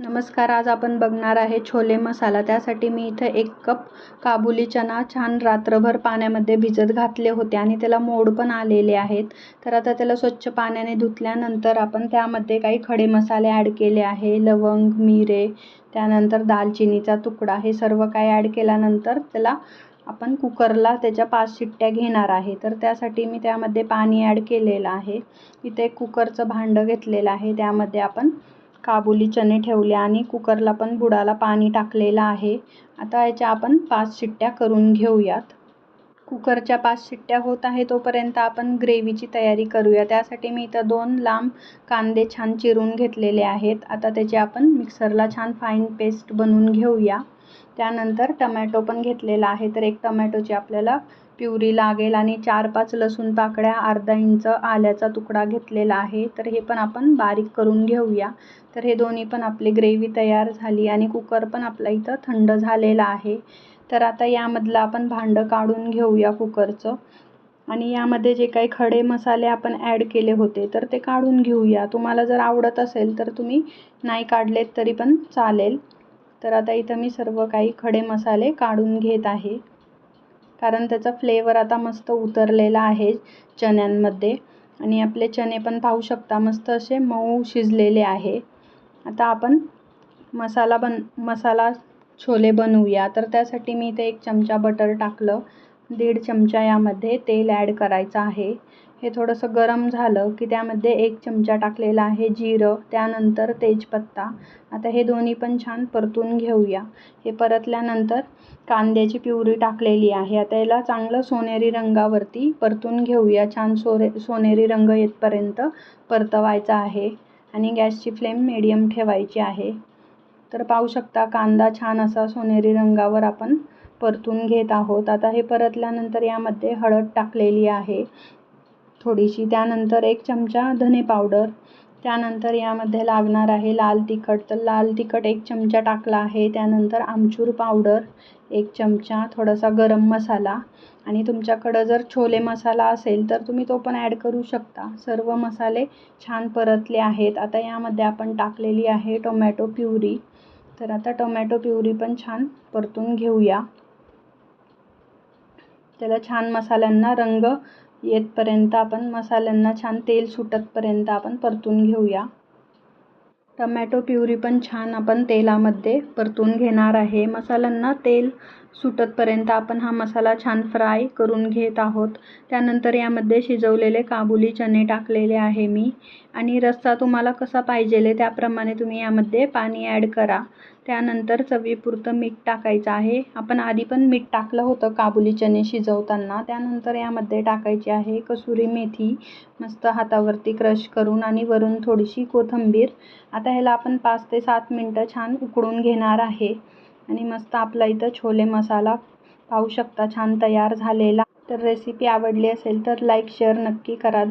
नमस्कार आज आपण बघणार आहे छोले मसाला. त्यासाठी मी इथं एक कप काबुली चना छान रात्रभर पाण्यामध्ये भिजत घातले होते आणि त्याला मोड पण आलेले आहेत. तर आता त्याला स्वच्छ पाण्याने धुतल्यानंतर आपण त्यामध्ये काही खडे मसाले ॲड केले आहे. लवंग मिरे त्यानंतर दालचिनीचा तुकडा हे सर्व काही ॲड केल्यानंतर त्याला आपण कुकरला त्याच्या पाच शिट्ट्या घेणार आहे. तर त्यासाठी मी त्यामध्ये पाणी ॲड केलेलं आहे. इथे कुकरचं भांडं घेतलेलं आहे. त्यामध्ये आपण काबुली चणे ठेवले आणि कुकरला पण बुडाला पाणी टाकलेलं आहे. आता याच्या आपण पाच शिट्ट्या करून घेऊयात. कुकरच्या पाच शिट्ट्या होत आहे तोपर्यंत आपण ग्रेव्हीची तयारी करूया. त्यासाठी मी इथं दोन लांब कांदे छान चिरून घेतलेले आहेत. आता त्याची आपण मिक्सरला छान फाईन पेस्ट बनवून घेऊया. त्यानंतर टमॅटो पण घेतलेला आहे. तर एक टमॅटोची आपल्याला प्युरी लागेल आणि चार पाच लसूण पाकळ्या अर्धा इंच आल्याचा तुकडा घेतलेला आहे. तर हे पण आपण बारीक करून घेऊया. तर हे दोन्ही पण आपली ग्रेव्ही तयार झाली आणि कुकर पण आपला इथं थंड झालेला आहे. तर आता यामधलं आपण भांडं काढून घेऊया कुकरचं. आणि यामध्ये जे काही खडे मसाले आपण ॲड केले होते तर ते काढून घेऊया. तुम्हाला जर आवडत असेल तर तुम्ही नाही काढलेत तरी पण चालेल. तर आता इथं मी सर्व काही खडे मसाले काढून घेत आहे. कारण त्याचा फ्लेवर आता मस्त उतरलेला आहे चण्यांमध्ये. आणि आपले चणे पण पाहू शकता मस्त असे मऊ शिजलेले आहे. आता आपण मसाला बन मसाला छोले बनवूया. तर त्यासाठी मी इथे एक चमचा बटर टाकलं. दीड चमचा यामध्ये तेल ॲड करायचं आहे. हे थोडंसं गरम झालं की त्यामध्ये एक चमचा टाकलेला आहे जिरं त्यानंतर तेजपत्ता. आता हे दोन्ही पण छान परतून घेऊया. हे परतल्यानंतर कांद्याची प्युरी टाकलेली आहे. आता याला चांगलं सोनेरी रंगावरती परतून घेऊया. छान सोरे सोनेरी रंग येतपर्यंत परतवायचा आहे आणि गॅसची फ्लेम मिडियम ठेवायची आहे. तर पाहू शकता कांदा छान असा सोनेरी रंगावर आपण परतून घेत आहोत. आता हे परतल्यानंतर यामध्ये हळद टाकलेली आहे. थोडीशी. त्यानंतर एक चमचा धने पावडर. त्यानंतर यामध्ये लागणार आहे लाल तिखट. तर लाल तिखट एक चमचा टाकला आहे. त्यानंतर आमचूर पावडर एक चमचा थोडासा गरम मसाला. आणि तुमच्याकडं जर छोले मसाला असेल तर तुम्ही तो पण ॲड करू शकता. सर्व मसाले छान परतले आहेत. आता यामध्ये आपण टाकलेली आहे टोमॅटो प्युरी. तर आता टोमॅटो प्युरी पण छान परतून घेऊया. त्याला छान मसाल्यांना रंग येतपर्यंत आपण मसाल्यांना छान तेल सुटतपर्यंत आपण परतून घेऊया. टमॅटो प्युरी पण छान आपण तेलामध्ये परतून घेणार आहे. मसाल्यांना तेल सुटतपर्यंत आपण हा मसाला छान फ्राय करून घेत आहोत. त्यानंतर यामध्ये शिजवलेले काबुली चणे टाकलेले आहे मी. आणि रस्सा तुम्हाला कसा पाहिजेले त्याप्रमाणे तुम्ही यामध्ये पाणी ॲड करा. त्यानंतर चवीपुरतं मीठ टाकायचं आहे. आपण आधी पण मीठ टाकलं होतं काबुली चणे शिजवताना. त्यानंतर यामध्ये टाकायची आहे कसुरी मेथी. मस्त हातावरती क्रश करून आणि वरून थोडीशी कोथिंबीर. आता ह्याला आपण पाच ते सात मिनटं छान उकळून घेणार आहे. आणि मस्त आपला इथं छोले मसाला पाहू शकता. छान तयार झालेला. तर रेसिपी आवडली असेल तर लाईक शेअर नक्की करा.